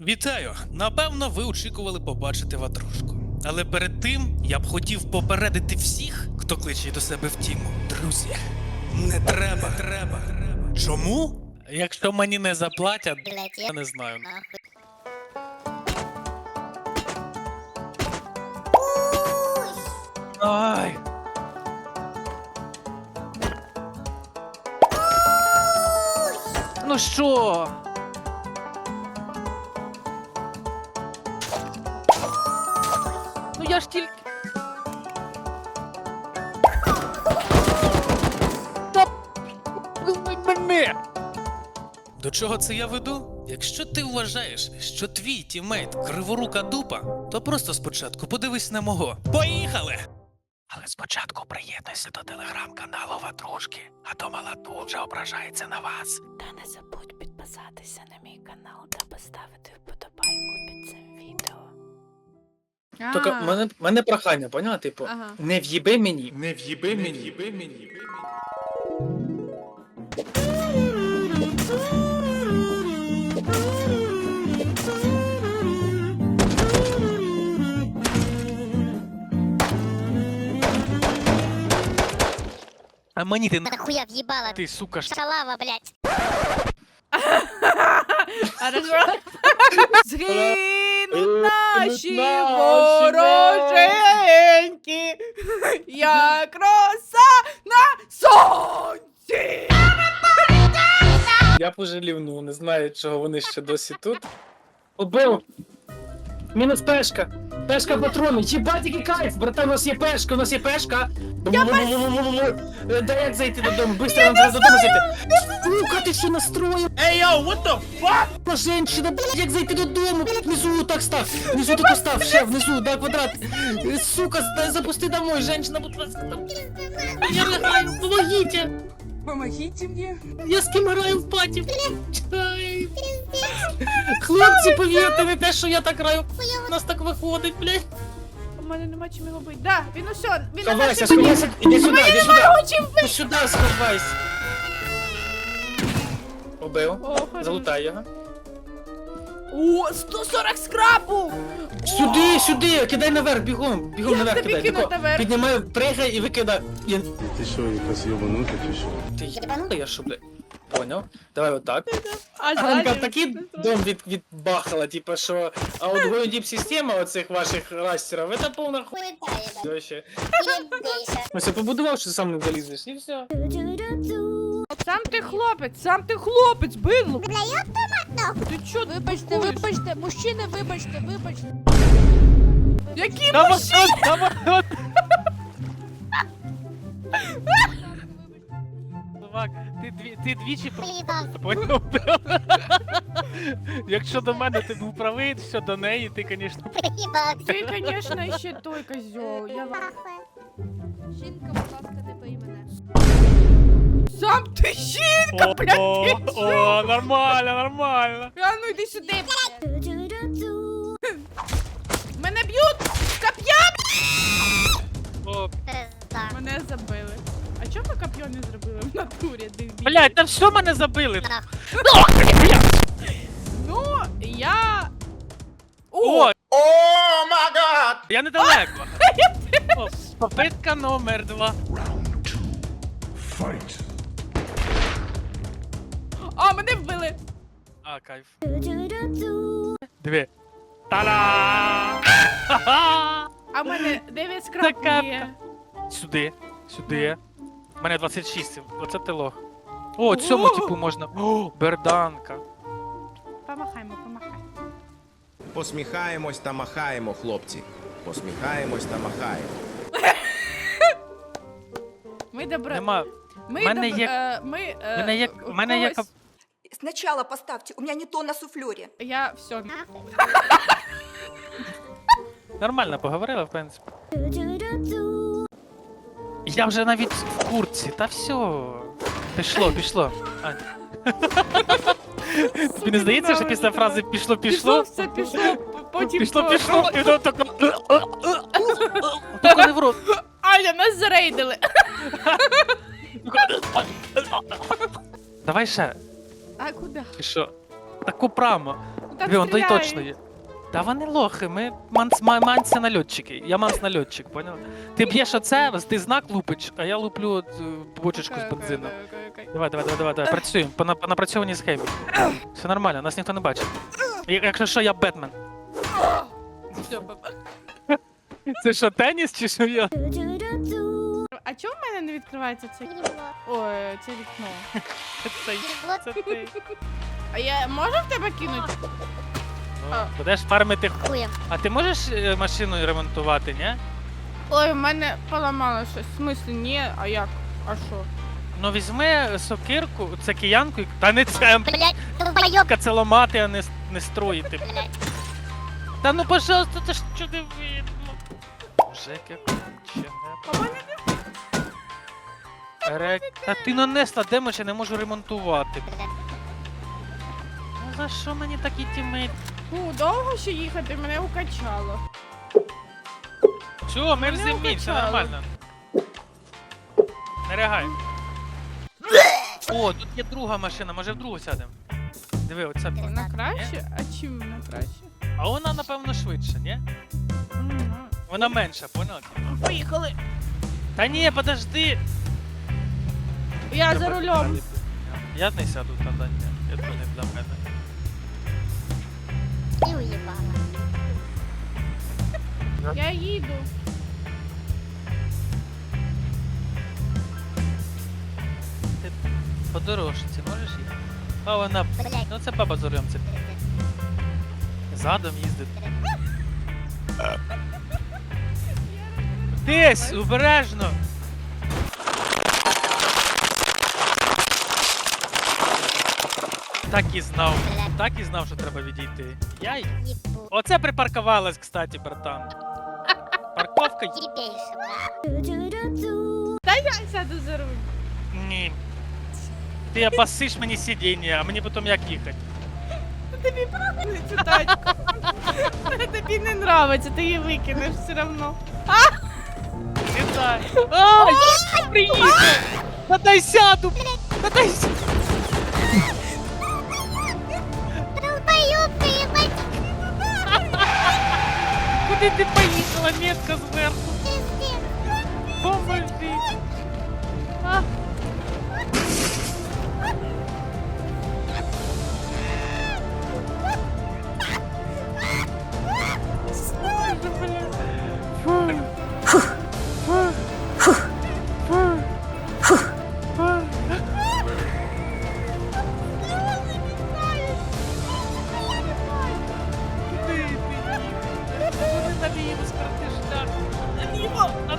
Вітаю! Напевно, ви очікували побачити ватрушку. Але перед тим я б хотів попередити всіх, хто кличе до себе в тіму. Друзі, не треба. треба. Чому? Якщо мені не заплатять, я не знаю. Ай! Ну що? Я ж тільки. Та мене. До чого це я веду? Якщо ти вважаєш, що твій тімейт криворука дупа, то просто спочатку подивись на мого. Поїхали! Але спочатку приєднуйся до телеграм-каналу Ватрушки, а то мала тут же ображається на вас. Та не забудь підписатися на мій канал та поставити Тільки в мене, в мене прохання, поняла? Типу, Ага. не в'їби мені. Не в'їби мені. Не в'їби мені. А мені ти Та хуя в'їбала. ти, сука ж. Шалава. Згинуть наші наші вороженьки, як роса на сонці. Я пожалів, ну не знаю, чого вони ще досі тут. Убив! Мінус пешка! Пешка патрони! Єбать, який кайф! Братан, у нас є пешка, у нас є пешка! Е, Дай як зайти додому, быстро нам треба додому зайти! Сука, ти що настроїв? Ей, йоу, what the fuck? Женщина, блядь, як зайти додому? Внизу так став, внизу так став, ще внизу, дай квадрат. Е, Сука, з- запусти домой, женщина, будь ласка, там. Я ригаю, помогите! Помогите мне. Я з ким граю в паті? Ай. Хлопці, повірте, не те, що я так граю. У нас так виходить, блядь. У мене нема чим його бити. Да, він усе, він на Ховайся, нашій сховайся, іди сюди, іди сюди. Учим Ти сюди сховайся. О, хорош. Залутай його. О, 140 скрапу! Сюди, сюди, кидай наверх, бігом, бігом Як наверх тобі кидай. Тако, наверх? Піднімай, пригай і викидай. Я... Ти що, якась йобанута чи що? Ти єбанула, я що, блядь? Поняв? Давай отак. А Ганка ззаді- такий дом від, відбахала, типа, що... А от гоюдіп система оцих ваших растерів, це повна хуйня. Хуєтає, да. Вообще. Єбейся. Ось я побудував, що сам не залізеш, і все. Сам ти хлопець, сам ти хлопець, бидло. Бля, я автомат Ти чо, Вибачте, вибачте, мужчини, вибачте, вибачте. Які Давай, мужчини? давай, ти, дві, ти двічі в'їбався. Якщо до мене ти був правий, все до неї, ти, звісно, Ти, звісно, ще той козьол. Я... Жінка, будь ласка, не бий мене. Сам ти жінка, блядь, О, ти чо? о, нормально, нормально. А ну йди сюди. Мене б'ють! Коп'я! О, Мене забили. А чому ви не зробили в натурі, дебілі? Блядь, там все мене забили. Ну, я... О, я недалеко. О, Попитка номер два. А, мене вбили! А, кайф. Диви. Та-да! А в мене 9 Така скраб є. Сюди, сюди. У мене 26, оце ти лох. О, цьому типу можна. О, берданка. Помахаймо, помахай. Посміхаємось та махаємо, хлопці. Посміхаємось та махаємо. Ми добре... Нема. Ми мене добре... є- е, Ми... е, мене є- в мене є когось- Сначала поставьте, у меня не то на суфлере. Я все. Нормально поговорила, в принципі. Я вже навіть в куртці, та все. Пішло, пішло. А. Тобі не здається, що після фрази пішло, Пішло, пішло? все пішло, потім... Пішло, пішло, і воно тако. Тільки не в рот. Аля, нас зарейдили. Давай ще. А куди? Ти що? Таку прямо. Так Диви, он той стріляє. точно є. Та вони лохи, ми манс, ма- манці нальотчики. Я манс нальотчик, поняв? Ти б'єш оце, ти знак лупиш, а я луплю от, е, бочечку з бензином. Давай, давай, давай, давай, давай, працюємо по, на- по напрацьованій схемі. Все нормально, нас ніхто не бачить. Я- Якщо що, я Бетмен. Це що, теніс чи що я? А чому в мене не відкривається це? Ой, це вікно. Це це ти. А я можу в тебе кинути? Ну, Будеш фармити. Хуєм. А ти можеш е, машину ремонтувати, ні? Ой, в мене поламало щось. В смислі, ні, а як? А що? Ну візьми сокирку, це киянку, і- та не це, Блять, долбоёб, це ламати, а не, с- не строїти. блять. Та ну, пожалуйста, це ж не видно. Жеке. А мене Рек... Та ти нанесла демедж, я не можу ремонтувати. Ну за що мені такі тімейт? Фу, довго ще їхати, мене укачало. Все, ми в Мене зимі, все укачало. нормально. Не рягай. О, тут є друга машина, може в другу сядемо. Диви, оце. Вона краще? А чим вона краще? А вона, напевно, швидше, ні? М, Вона менша, поняла? ну, Поїхали. Та ні, подожди. Я за рулем. Я не сяду тоді, ні. Я то не для мене. Я їду. Ти по дорожці можеш їхати? А вона. Блять. Ну це баба за рулем, це задом їздить. Десь, обережно! Так і знав. Так і знав, що треба відійти. Я й. Оце припаркувалась, кстати, братан. Парковка й- Єбейше, блядь. Та я сяду за руль. Ні. Ти обасиш мені сидіння, а мені потім як їхати. Тобі правильно цю тачку. Тобі не нравиться, ти її викинеш все одно. Сідай. Ай, приїхав! Та дай сяду! Та дай сяду! Долбоёб ти, єбать, Куди ти Поїхала, метка зверху? пиздец.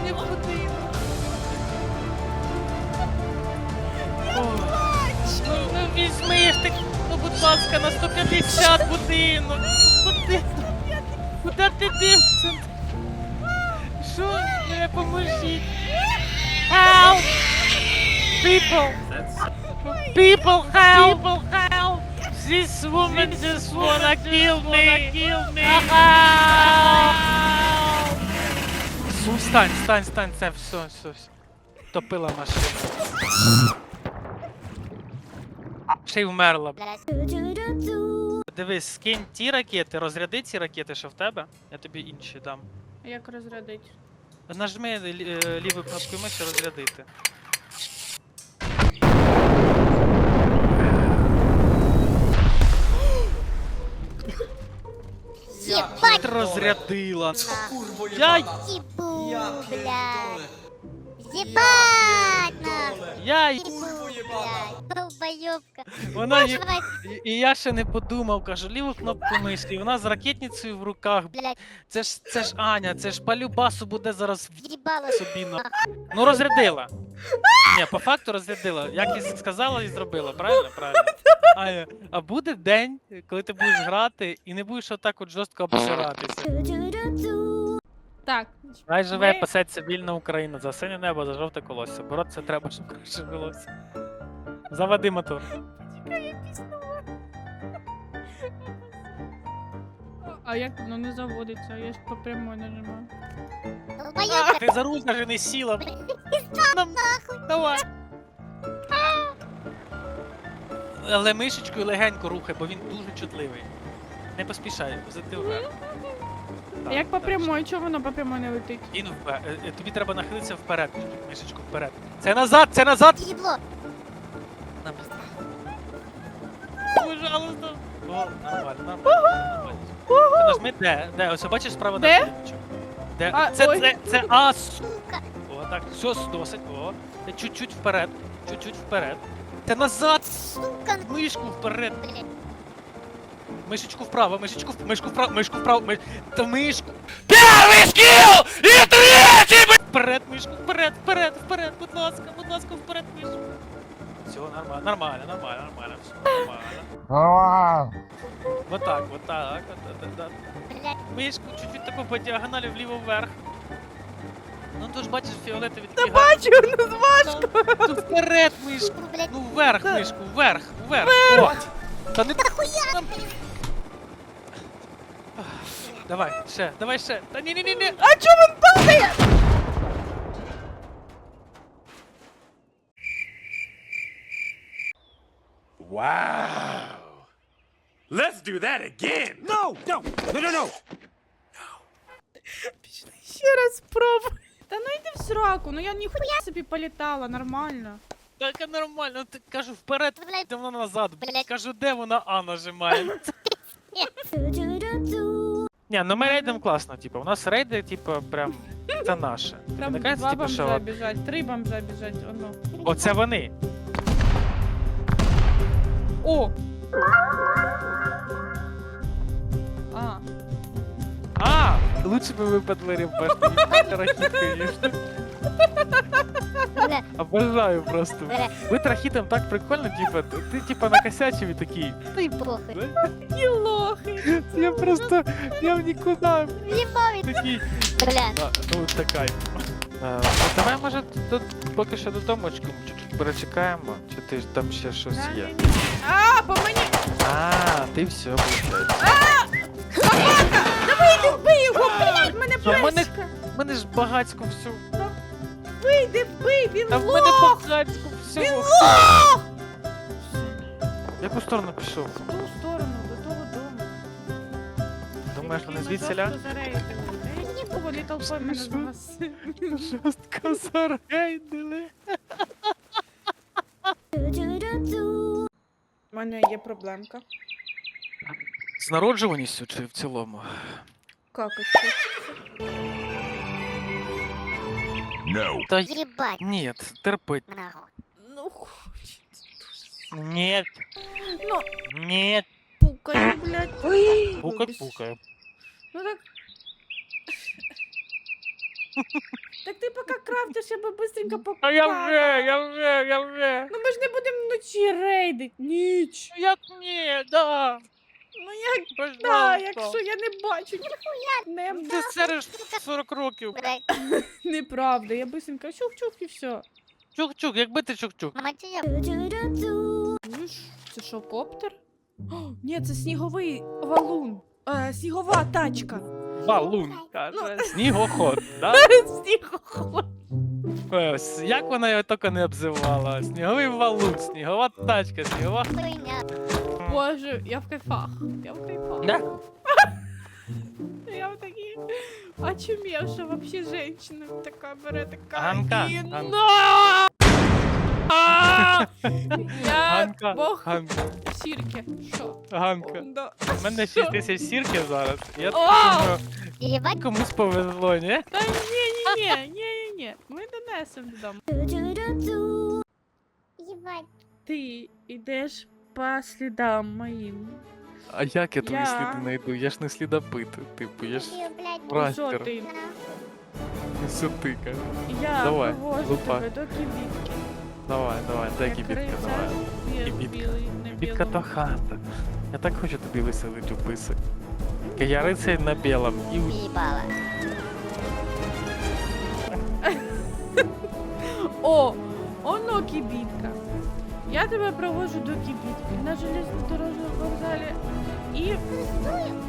Не годину. Ой. Ну, ну візьми ж ти, ну будь ласка, на 150 будинок. Куди? Куди ти дивишся? Що? Не поможіть. Help! People! People help! People help! This woman just wanna kill me! Kill me! Help! Су, Стань, стань, стань, це все, все, все. Топила машину. Ще й вмерла. Дивись, скинь ті ракети, розряди ці ракети, що в тебе. Я тобі інші дам. Як розрядить? Нажми е, лівою кнопкою миші розрядити. Єбать, Розрядила. нахуй. Я, Їбу, блядь. Єбать, нахуй. я, Їбу, блядь. Вона. І, і я ще не подумав, кажу, ліву кнопку миші, і вона з ракетницею в руках. блядь, Це ж це ж Аня, це ж полюбасу буде зараз в'їбало. в собі на. Ну розрядила. Ні, по факту розрядила. Як і сказала, і зробила, правильно? Правильно. Аня, а буде день, коли ти будеш грати і не будеш отак от жорстко обсиратися. Так. Хай живе, Ми- пасеться вільна Україна за синє небо, за жовте колосся. Боротися треба, щоб краще жилося. Заводи мотор. А як воно не заводиться? Я ж по прямой нажимаю. Долбоёбка. Ти за руль не сіла. Нам... Давай. Але мишечкою легенько рухай, бо він дуже чутливий. не поспішай. А Так, Як по так, прямой, чого воно по прямой не летить? Він впе- е, е, тобі треба нахилитися вперед, мишечку, вперед. Це назад, це назад! Їбло. Пожалуйста. О, нормально, нормально. нормально. Ти нажми де? Де? Ось бачиш справа Де? на стрілочку? Де? А, це, ой. це, це А, Сука. О, так, все, досить, о. Ти чуть-чуть вперед, чуть-чуть вперед. Це назад! Сука. Мишку вперед, Блядь. Мишечку вправо, мишечку, в- мишку вправо, мишку вправо, ми... Та мишку. Перший скіл! І третій! Вперед, мишку, вперед, вперед, вперед, будь ласка, будь ласка, вперед, мишку. Все, нормально, нормально, нормально, нормально, все нормально. Вот так, вот так, вот, да, да. Мишку чуть-чуть таку по діагоналі вліво вверх. Ну то ж бачиш фіолетові Та бачу, ну важко. Ну вперед, мишку. Ну вверх, мишку, вверх, вверх. О! Та не там. Давай, ще, давай ще. Та ні, ні, ні, ні. А чого він падає? Wow. Let's do that again. No, no, no, no, no. Ще раз спробуй. Та ну йди в сраку, ну я ніхуя собі політала, нормально. Так а нормально, ти кажу вперед, Блядь. де вона назад. Блядь. Кажу, де вона А нажимає. Ні, ну ми рейдимо класно, типу. У нас рейди, типу, прям це наше. Прям Не кажеться, два типу, бомжа що біжать, три бомжа біжать, оно. оце вони. О! А, А, лучше би ви подвері башти, рахіткою. Бля. Обожаю просто. Бля. Ви трахітом так прикольно, типа, ти, ти типа накосячив і такий. Та й похуй. лохи. Я просто, я в нікуди Їбавить. такий. Бля. А, ну така. Е, ну, давай, може, тут поки що до домочку чуть-чуть перечекаємо, чи ти ж там ще щось є. А, по мені! А, ти все, виходить. Давай вбий його, блядь, мене А мене- мене ж багацько все. Вийди, вбий, він Та в мене лох! багацько все. Він лох! В яку сторону пішов? В ту сторону, до того дому. Думаєш, вони Ми звідси жорстко ля? зарейдили. Та й ні, вони толпою мене Що? загасили. Жорстко зарейдили. У мене є проблемка. З народжуваністю чи в цілому? Как це? Та Їбать. ні, терпить. Нахуй. Ну, хочеться. Ні, Ну, ні. пукаю, блядь. Пукай, Вибач. пукай. Ну так. Так ти поки крафтиш, я би быстренько покупала. А я вже, я вже, я вже. Ну ми ж не будемо вночі рейдить. Ніч. Ну Як ні, да. Ну як да, якщо я не бачу ніхуя. Не, Ти сереш 40 років. Неправда, я быстренько чух-чух і все. Чук-чук, якби ти чук-чук. Ну це що, коптер? О, ні, це сніговий валун. Е, снігова тачка. Валун, каже. Снігоход, да? Снігоход. Ось, як вона його тільки не обзивала. Сніговий валун, снігова тачка, снігова. Хуйня. Боже, я в кайфах. Я в кайфах. Да? Я в такій очумевша вообще женщина така бере така. Ганка, і Ганка. на! А! Я Ганка, бог Ганка, сірки. Що? Ганка. Да. У мене 6 тисяч сірки зараз. Я О! думаю, Їбать. комусь повезло, ні? Та ні, ні, ні, ні, ні, ні. Ми донесемо додому. Їбать. Ти йдеш по слідам моїм. А як я твої Я- сліди знайду? Я ж не слідопит, типу, я ж Ти, блядь. Ра- Що Растер. ти? На. сутика. Я Давай, провожу лупа. тебе до кібітки. Давай, давай, дай кібітка, давай. бі- Кібітка. білий, Кібітка то білому. хата. Я так хочу тобі виселити у писик. Я рицарь на білому і у Їбала. О, оно кібітка. Я тебе проводжу до кібітки на железнодорожному вокзалі. І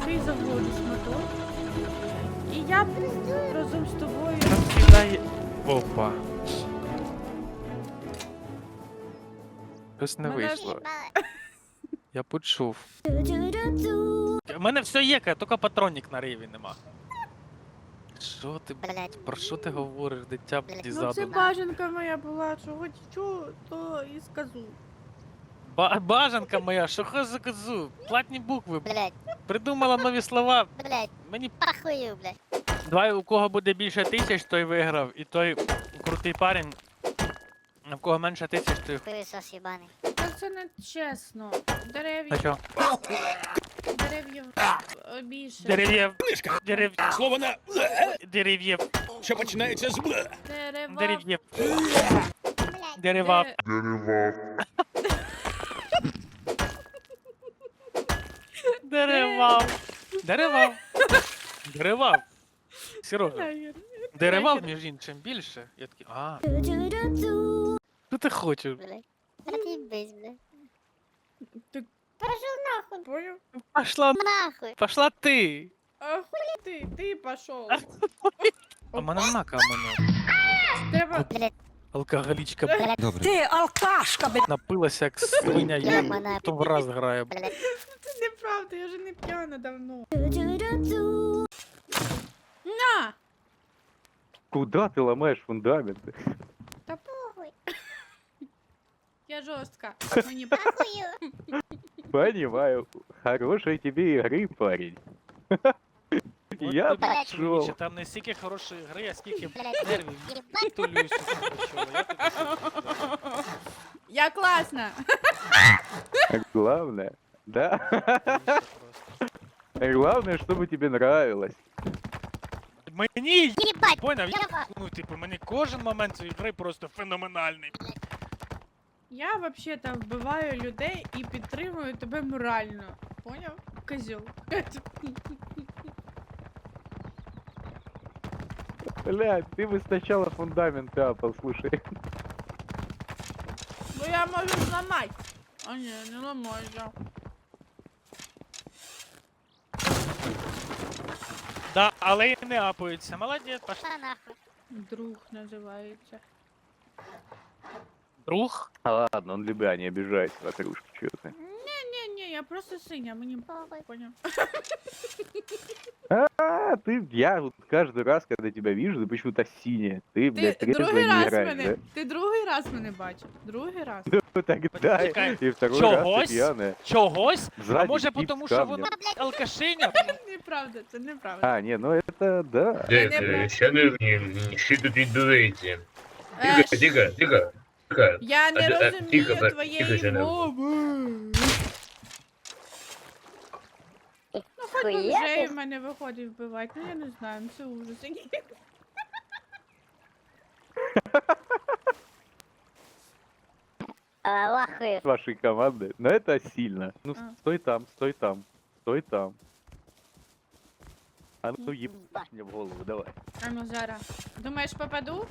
ти заводиш мотор. І я разом з тобою. Сідає. Опа. Щось не Мене ж вийшло. Я почув. У мене все є, ка- тільки патронник на ріві нема. Що ти, Блять. про що ти говориш, дитя Блядь, Ну це бажанка моя була, що хоч чу, то і скажу. Ба- бажанка моя, що хо за козу? Платні букви, Блять. придумала нові слова. Блять. Мені Пахую, блять. Давай, у кого буде більше тисяч, той виграв, і той крутий парень. А в кого менше тисяч, той. Пилисос єбаний. Та це не чесно. А що? Дерев'я більше. Дерев'єв. Дерев... Слово на дерев'єв. Що починається з б. Дерева. Дерев'єв. Дерева. Дере- Дерева. Дерева. Дерева. Сережа. Дерева, між іншим, більше. Я такий, а. Що ти хочеш? Блять. Та ти без, блять. Ти- Пошел нахуй. Понял? Пошла, Нахуй. пошла ти. А хуй ти, ти пошов. А в мене нема каменю. Треба Блять. Алкоголічка Блять. Ты алкашка, блядь. напилася, як свиня, Я і мене. то в раз грає. Блять. це неправда, я вже не п'яна давно. На! Куда ты ломаешь фундаменты? Та Похуй. я жорстка. Мені Пахую. Понимаю. Хорошей тебе игры, парень. От Я тобі, Блядь. чоловіче, пошел. Там не стільки хорошої гри, а скільки Блять. нервів. Єбать. Тулюся, що я тобі Я класна. Главное, да? просто. Главное, чтобы тебе нравилось. Мені Єбать. поняв, Я я, ва- ну типу, мені кожен момент цієї гри просто феноменальний. Я взагалі-то вбиваю людей і підтримую тебе морально. Поняв? Козьол. Блядь, ты бы сначала фундамент апал, слушай. Бо я можу зламати. А ні, не ламайся. Да, але і не апаються. Молодець, нахуй. Друг називається. Друг. А ладно, он любя, не обижайся, ватрушка, чё ты. Ні, ні, я просто синя, мені Похуй. поняв. А, ты, я вот каждый раз, когда тебя вижу, ты почему-то синяя. Ты, Ти блядь, трезво другий не раз играешь, мене. да? Ти другий раз мене бачив. Другий раз. Ну тогда Почекай, и второй раз чогось? ты пьяная. Чогось? А Сзади може, тип тому с що камнем. вона алкашиня? Неправда, це неправда. А, не, ну это да. Де, е, Шановні, що тут відбувається? Е, Тихо, тихо, тихо. Тихо. Я не А, а, розумію тихо, тихо, твоєї Жанна. мови. Ну, хоч би вже Хуєте? в мене виходить вбивати, ну я не знаю, ну, це ужас. який. А, Лахую. вашей команды. Но это сильно. Ну, А. стой там, стой там, стой там. А ну еб Ба. мне в голову, давай. А ну зараз. Думаєш, попаду?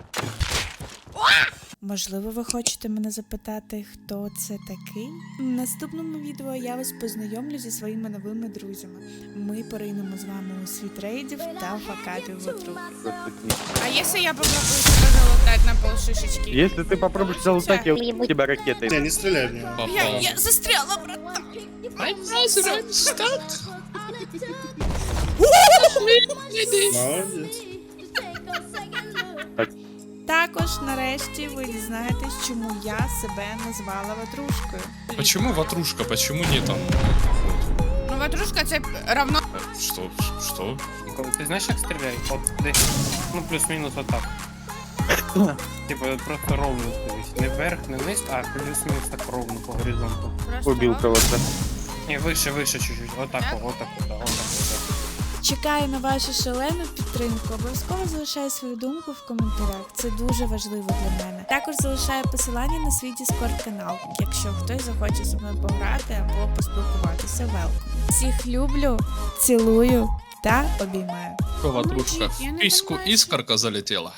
Можливо, ви хочете мене запитати, хто це такий? В наступному відео я вас познайомлю зі своїми новими друзями. Ми поринемо з вами у світ рейдів та факапів вокруг. А якщо я попробую себе залутати на полшишечки? Если ты попробуешь залутать, я у тебя ракетой. не стріляй в нього. Я, я застряла, брат. Молодець. Також, нарешті, ви дізнаєтесь, чому я себе назвала ватрушкою. Почему ватрушка? Почему не там? Ну, ватрушка це равно. Что? Что? Ти знаєш, як стріляють? От десь, ну плюс-мінус отак. Типа просто ровно дивись. Не вверх, не вниз, а плюс-мінус так ровно по горизонту. Убил кого-то. Ні, вище, вище чуть-чуть. Отак, Так? отак, отак, отак, отак. Чекаю на вашу шалену підтримку. Обов'язково залишаю свою думку в коментарях. Це дуже важливо для мене. Також залишаю посилання на свій Discord канал, якщо хтось захоче зі мною пограти або поспілкуватися. Велком. Всіх люблю, цілую та обіймаю. Кова трушка. понимаю. искорка залетела.